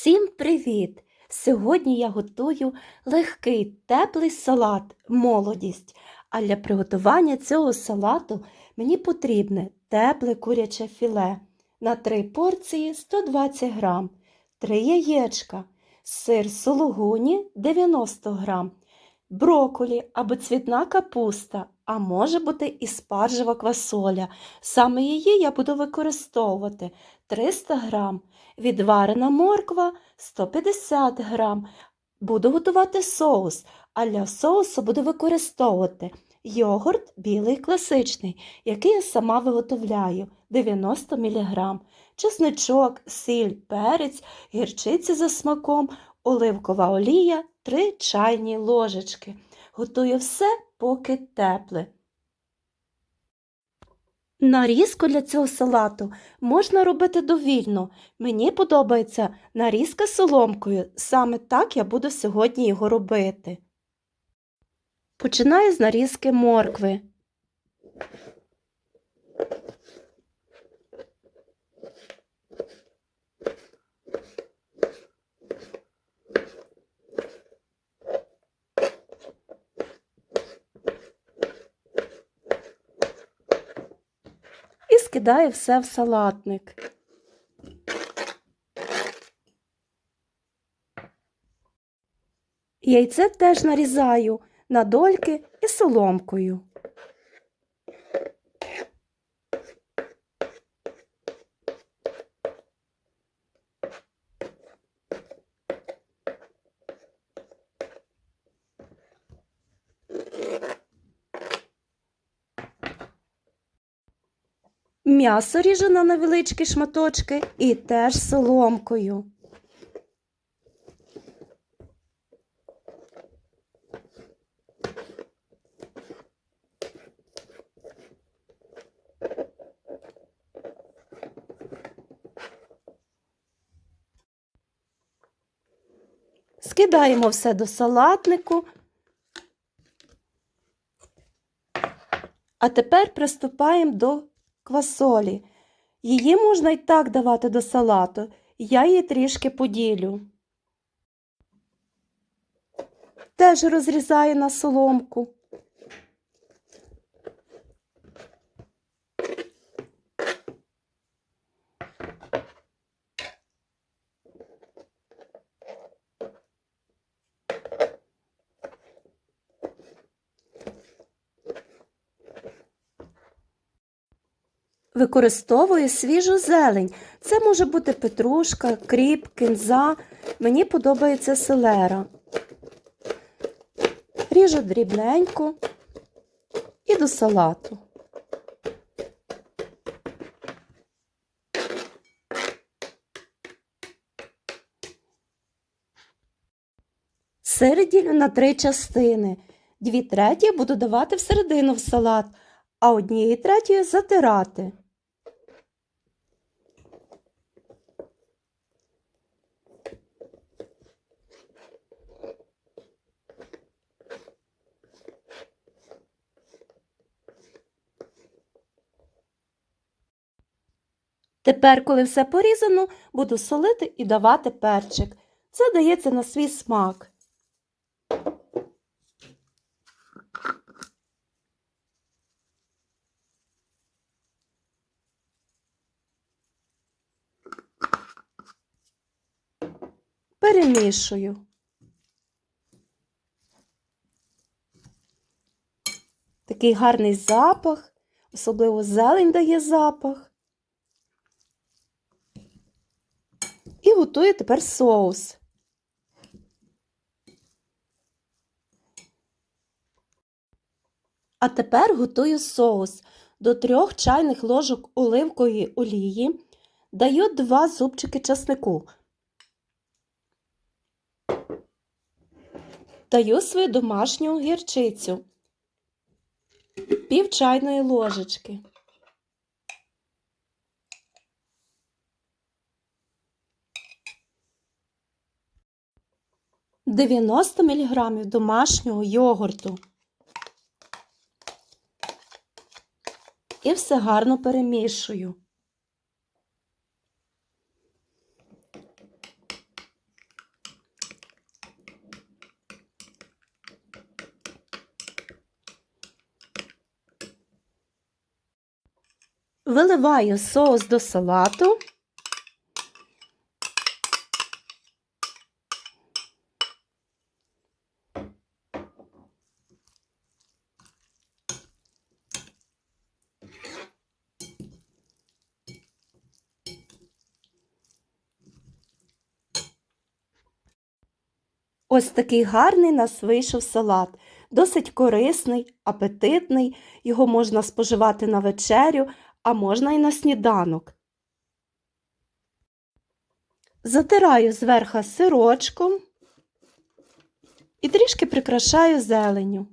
Всім привіт! Сьогодні я готую легкий теплий салат молодість. А для приготування цього салату мені потрібне тепле куряче філе на 3 порції 120 грам, 3 яєчка, сир сологуні 90 грам, броколі або цвітна капуста, а може бути і спаржева квасоля. Саме її я буду використовувати 300 грам, відварена морква 150 грам. Буду готувати соус, а для соусу буду використовувати йогурт білий класичний, який я сама виготовляю 90 мг, чесничок, сіль, перець, гірчиця за смаком, оливкова олія 3 чайні ложечки. Готую все, поки тепле. Нарізку для цього салату можна робити довільно. Мені подобається нарізка соломкою. Саме так я буду сьогодні його робити. Починаю з нарізки моркви. І скидаю все в салатник. Яйце теж нарізаю на дольки і соломкою. М'ясо ріжу на невеличкі шматочки і теж соломкою. Скидаємо все до салатнику. А тепер приступаємо до квасолі. Її можна й так давати до салату. Я її трішки поділю. Теж розрізаю на соломку. Використовую свіжу зелень. Це може бути петрушка, кріп, кінза. Мені подобається селера. Ріжу дрібненько і до салату. Сир ділю на три частини. Дві треті буду давати всередину в салат, а однієї третьої затирати. Тепер, коли все порізано, буду солити і давати перчик. Це дається на свій смак. Перемішую. Такий гарний запах, особливо зелень дає запах. І готую тепер соус. А тепер готую соус. До трьох чайних ложок оливкової олії даю два зубчики часнику. Даю свою домашню гірчицю. Пів чайної ложечки. 90 мг домашнього йогурту. І все гарно перемішую. Виливаю соус до салату. Ось такий гарний нас вийшов салат. Досить корисний, апетитний. Його можна споживати на вечерю, а можна і на сніданок. Затираю зверха сирочком і трішки прикрашаю зеленю.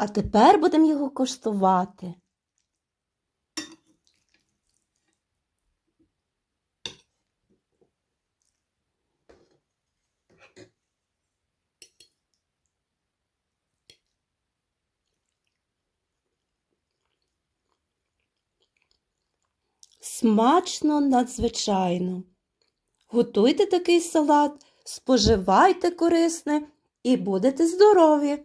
А тепер будемо його коштувати. Смачно надзвичайно. Готуйте такий салат, споживайте корисне і будете здорові.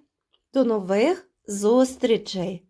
До нових зустрічей!